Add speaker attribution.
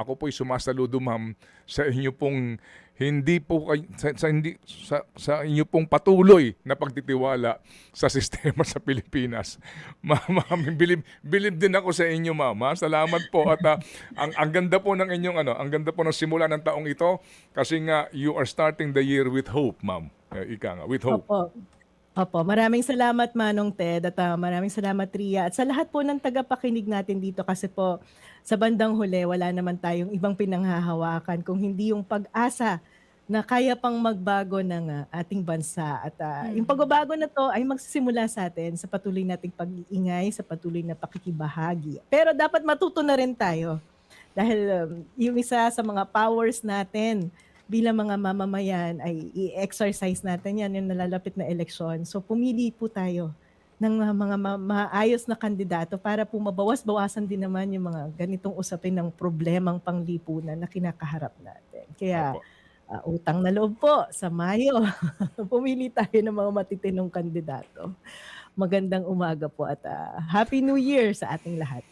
Speaker 1: ako po'y sumasaludo ma'am sa inyo pong hindi po sa, sa hindi sa, sa inyo pong patuloy na pagtitiwala sa sistema sa Pilipinas. Ma'am, ma'am bilib, bilib din ako sa inyo, ma'am. Salamat po at ah, ang ang ganda po ng inyong ano, ang ganda po ng simula ng taong ito kasi nga you are starting the year with hope, ma'am. Eh, ika nga, with hope.
Speaker 2: Opo. Opo, maraming salamat Manong Ted at ah, maraming salamat Ria. At sa lahat po ng tagapakinig natin dito kasi po sa bandang huli wala naman tayong ibang pinanghahawakan kung hindi yung pag-asa na kaya pang magbago ng ah, ating bansa. At ah, yung pagbabago na to ay magsisimula sa atin sa patuloy nating pag-iingay, sa patuloy na pakikibahagi. Pero dapat matuto na rin tayo dahil um, yung isa sa mga powers natin bilang mga mamamayan ay i-exercise natin yan yung nalalapit na eleksyon. So pumili po tayo ng mga, mga ma- maayos na kandidato para po mabawas-bawasan din naman yung mga ganitong usapin ng problemang panglipunan na kinakaharap natin. Kaya ah, utang na loob po sa Mayo. pumili tayo ng mga matitinong kandidato. Magandang umaga po at ah, Happy New Year sa ating lahat.